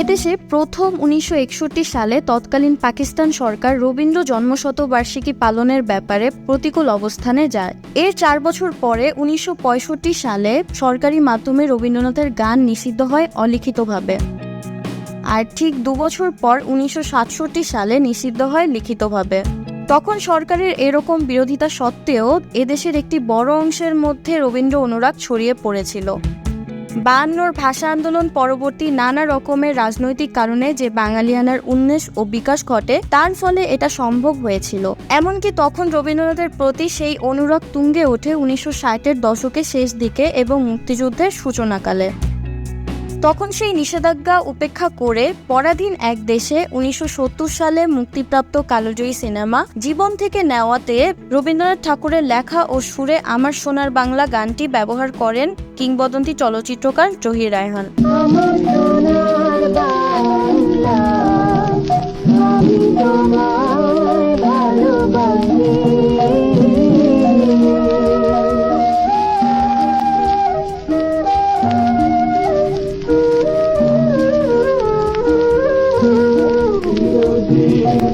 এদেশে প্রথম উনিশশো একষট্টি সালে তৎকালীন পাকিস্তান সরকার রবীন্দ্র জন্মশতবার্ষিকী পালনের ব্যাপারে প্রতিকূল অবস্থানে যায়। এর চার বছর পরে উনিশশো পঁয়ষট্টি সালে সরকারি মাধ্যমে রবীন্দ্রনাথের গান নিষিদ্ধ হয় অলিখিতভাবে। আর ঠিক দু বছর পর উনিশশো সাতষট্টি সালে নিষিদ্ধ হয় লিখিতভাবে। তখন সরকারের এরকম বিরোধিতা সত্ত্বেও এদেশের একটি বড় অংশের মধ্যে রবীন্দ্র অনুরাগ ছড়িয়ে পড়েছিল। বায়ান্নর ভাষা আন্দোলন পরবর্তী নানা রকমের রাজনৈতিক কারণে যে বাঙালিয়ানার উন্মেষ ও বিকাশ ঘটে, তার ফলে এটা সম্ভব হয়েছিল। এমনকি তখন রবীন্দ্রনাথের প্রতি সেই অনুরাগ তুঙ্গে ওঠে উনিশশো ষাটের দশকের শেষ দিকে এবং মুক্তিযুদ্ধের সূচনাকালে। তখন সেই নিষেধাজ্ঞা উপেক্ষা করে পরাধীন এক দেশে উনিশশো সত্তর সালে মুক্তিপ্রাপ্ত কালোজয়ী সিনেমা জীবন থেকে নেওয়াতে রবীন্দ্রনাথ ঠাকুরের লেখা ও সুরে আমার সোনার বাংলা গানটি ব্যবহার করেন কিংবদন্তি চলচ্চিত্রকার জহির রায়হান। আমার সোনার বাংলা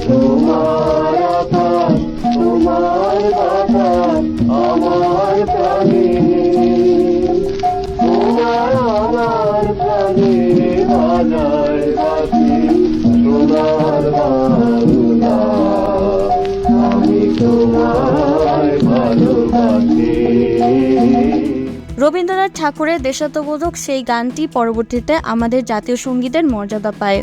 তোমার তোমার আমার প্রাণে। তোমার আমার প্রাণে বাসি সোনার আমি তোমায় ভালোবাসি। রবীন্দ্রনাথ ঠাকুরের দেশাত্মবোধক সেই গানটি পরবর্তীতে আমাদের জাতীয় সঙ্গীতের মর্যাদা পায়।